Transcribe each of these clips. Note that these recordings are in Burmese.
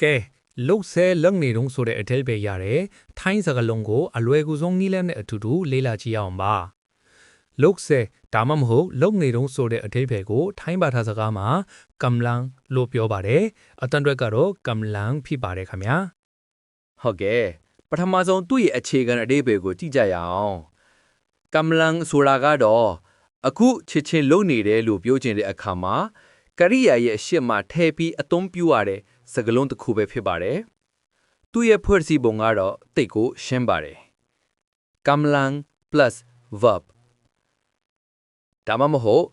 ကဲလုတ်ဆဲလုံနေတုံးဆိုတဲ့အထက်ပဲရတယ်ထိုင်းစကားလုံးကိုအလွယ်ကူဆုံးနည်းလမ်းနဲ့အတူတူလေ့လာကြည့်အောင်ပါလုတ်ဆဲဒါမှမဟုတ်လုံနေတုံးဆိုတဲ့အထက်ပဲကိုထိုင်းဘာသာစကားမှာကမ်လန်လို့ပြောပါတယ်အတန်အတွက်ကတော့ကမ်လန်ဖြစ်ပါတယ်ခင်ဗျာဟုတ်ကဲ့ပထမဆုံးသူ့ရဲ့အခြေခံအဓိပ္ပာယ်ကိုကြည့်ကြရအောင်ကမ္လန်ဆိုတာကတော့အခုချစ်ချင်းလုံနေတယ်လို့ပြောချင်တဲ့အခါမှာ ကရိယာရဲ့အရှိမထည့်ပြီးအသုံးပြုရတဲ့စကားလုံးတစ်ခုပဲဖြစ်ပါတယ်။သူ့ရဲ့ဖွဲ့စည်းပုံကတော့တိတ်ကိုရှင်းပါတယ်။ kamlang plus verb ဒါမှမဟုတ်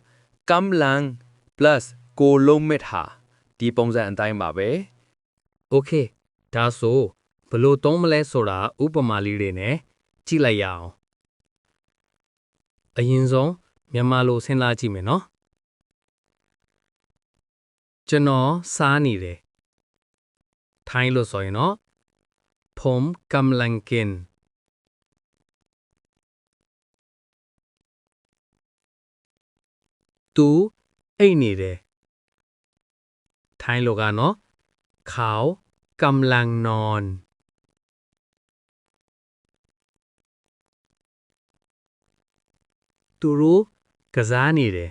kamlang plus ကိုလုံးမစ်ဟာဒီပုံစံအတိုင်းပါပဲ။ Okay ဒါဆိုဘလို့သုံးမလဲဆိုတာဥပမာလေးတွေနဲ့ကြည့်လိုက်ရအောင်။အရင်ဆုံးမြန်မာလိုစဉ်းစားကြည့်မယ်နော် ကျွန်တော်စားနေတယ်ထိုင်းလို့ဆိုရင်တော့ผมกำลังกินသူအိတ်နေတယ်ထိုင်းလိုကနော် เขากำลังนอน သူတို့ကစားနေတယ်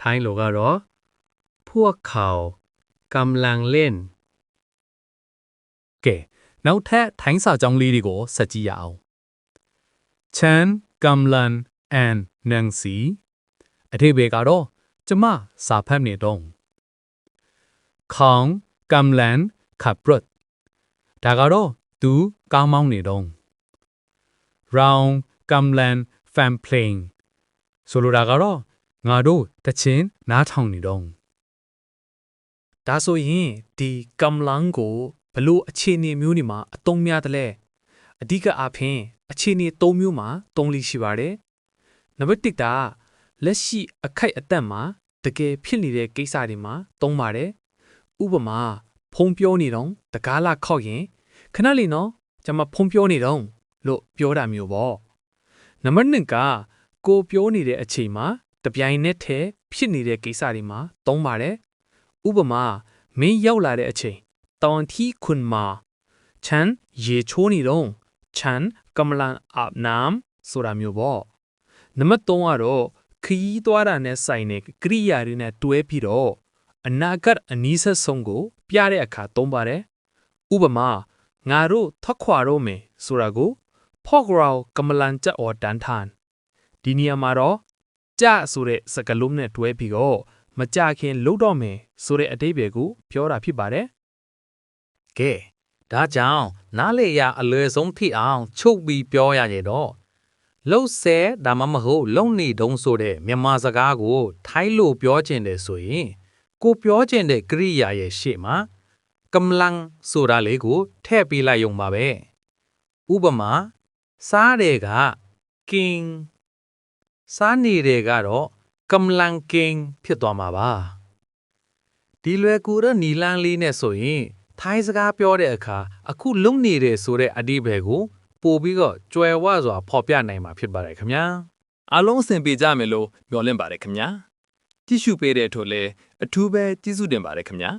ထိုင်းလိုကတော့ พวกเขากำลังเล่น ကဲနောက်ထပ်ထိုင်းစာကြောင်းလေးတွေကိုဆက်ကြည့်ရအောင်ချန်ကမ်လန်အန်နန်စီအထိပ္ပယ်ကတော့ကျမစာဖတ်နေတော့ခေါင်ကမ်လန်ခပ်ပရတ်ဒါကတော့သူကောင်းမောင်းနေတော့ round ကမ်လန်ဖန်ပလိန်ဆိုလိုတာကတော့ငါတို့တချင်းနားထောင်နေတော့ ဒါဆိုရင်ဒီကမ်လန်ကိုဘလို့အခြေအနေမျိုးတွေမှာအသုံးများတယ်လဲအဓိကအားဖြင့်အခြေအနေ၃မျိုးမှာသုံးလိရှိပါတယ်နံပါတ်1ကလက်ရှိအခိုက်အတန့်မှာတကယ်ဖြစ်နေတဲ့ကိစ္စတွေမှာသုံးပါတယ်ဥပမာဖုံပြောနေတော့တကားလာခောက်ရင်ခဏလေးနော်ကျွန်မဖုံပြောနေတော့လို့ပြောတာမျိုးပေါ့နံပါတ်2ကကိုပြောနေတဲ့အချိန်မှာတပြိုင်နက်တည်းဖြစ်နေတဲ့ကိစ္စတွေမှာသုံးပါတယ် ဥပမာမင်းရောက်လာတဲ့အချိန်ตอนที่คุณมาฉันရေချိုးနေတော့ฉันกำลังอาบน้ำဆိုတာမျိုးပေါ့နံပါတ်3ကတော့ခရီးသွားတာနဲ့ဆိုင်တဲ့ကရိယာတွေနဲ့တွဲပြီးတော့အနာဂတ်အနည်းဆက်ဆုံးကို ပြတဲ့အခါသုံးပါတယ်ဥပမာငါတို့ထွက်ခွာတော့မယ်ဆိုတာကိုဖော့ဂရောကမလန်ကြအော်တန်ထန်ဒီနေရာမှာတော့ကြဆိုတဲ့စကားလုံးနဲ့တွဲပြီးတော့ မကြခင်လှုပ်တော့မယ်ဆိုတဲ့အတိပ္ပယ်ကိုပြောတာဖြစ်ပါတယ်။ကဲဒါကြောင့်နားလေရအလွယ်ဆုံးထိအောင်ချုပ်ပြီးပြောရရတော့လှုပ်ဆဲဒါမှမဟုတ်လုံနေတုံးဆိုတဲ့မြန်မာစကားကို ထိုင်းလိုပြောချင်တယ်ဆိုရင်ကိုပြောချင်တဲ့ကရိယာရဲ့ရှေ့မှာကမလန်ဆိုတာလေးကိုထည့်ပေးလိုက်ရုံပါပဲဥပမာစားတဲ့က king စားနေတဲ့ကတော့ ကမလန်ကင်းဖြစ်သွားမှာပါဒီလွယ်ကူတဲ့နီလန်းလေးနဲ့ဆိုရင်ထိုင်းစကားပြောတဲ့အခါအခုလုံနေတယ်ဆိုတဲ့အတိဘယ်ကို ပို့ပြီးတော့ကြွယ်ဝစွာဖော်ပြနိုင်မှာဖြစ်ပါတယ်ခင်ဗျာအားလုံးအဆင်ပြေကြမယ်လို့မျှော်လင့်ပါတယ်ခင်ဗျာကြည့်ရှုပေးတဲ့အတွက်လည်းအထူးပဲကျေးဇူးတင်ပါတယ်ခင်ဗျာ